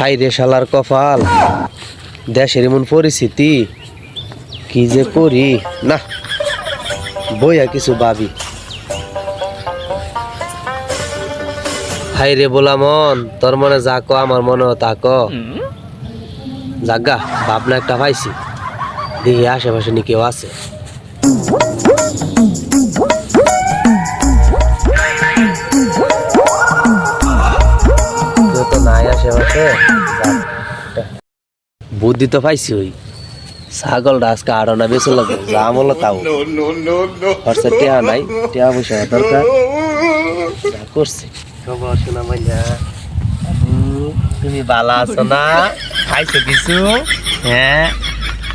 High রে শালার কপাল। দেশের এমন পরিস্থিতি, কি যে করি? না, বইয়া কিছু ভাবি। হাই রে বলা মন, তোর মনে যা ক, আমার মনে তা ক। জাগা, ভাবনা একটা পাইছি। দেখি আশেপাশে নি কেউ আছে। আশেপাশে বুদ্ধি তো পাইছি ওই। ছাগলটা আজকে আরও না বেশি লাগে দাম হলো তাও। খরচা টেহা নাই। টেহা পয়সা দরকার। যা করছি। খবর শোনা তুমি ভালো আছো না? খাইছো কিছু? হ্যাঁ?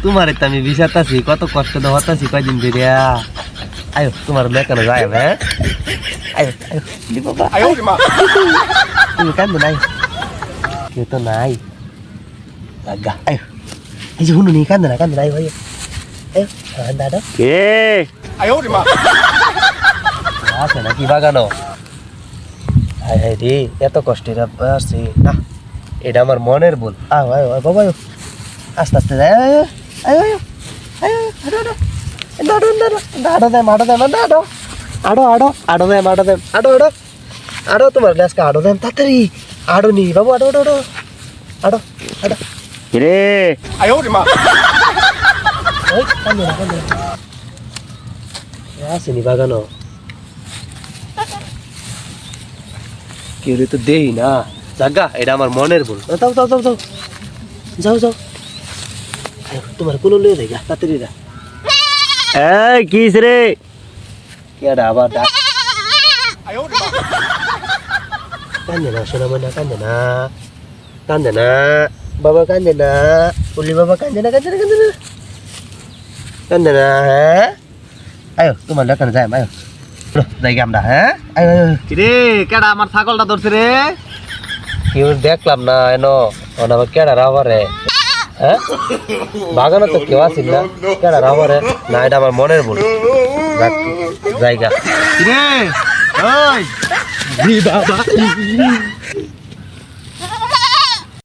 তোমার তো আমি বিষাতাছি কত কষ্ট হতাছি কয়দিন ধরে। আয়ো তোমার মেকানো যায় হ্যাঁ? আয়ো আয়ো বাবা তুমি কান্দো নাই? কেউ তো নাই লাগা আয়ো এই যে হুনু নি কান্দো না কান্দো নাই ভাই আয়ো দাদা কে আছে নাকি বাগানো হাই হাই রে এত কষ্টের আসছি না এটা আমার মনের ভুল আয় আয় আয় বাবা আস্তে আস্তে আয় আয় আয় আয় আয় আডো আডো আডো দেয় মাডো দেয় না আডো আডো আডো আডো দেয় মাডো দেয় আডো আডো আডো তোমার গ্লাসকে আডো দেন তাড়াতাড়ি আডো নি বাবু আডো আডো আডো আডো আডো রে ওই কান্দে না কান্দে না আসেনি বাগানো কেউ তো দেই না জাগা এটা আমার মনের ভুল যাও যাও যাও যাও যাও যাও তোমার কোনো লয়ে দেয় তাড়াতাড়ি যা এই কিস রে কেডা আবার ডাক কান্দে না সোনা ময়না কান্দে না কান্দে না বাবা কান্দে না বাবা কান্দে না কান্দে না কান্দে না কান্দে না হ্যাঁ আয়ো তোমার দোকানে যাই আয়ো যাই আমরা হ্যাঁ আয়ো। রে কেডা আমার ছাগলটা ধরছে রে কেউ দেখলাম না এনো ওন আবার কেডা রাবারে হ্যাঁ বাগানে তো কেউ আসিল না কেডা রাবারে না এটা আমার মনের ভুল জায়গা রে ওই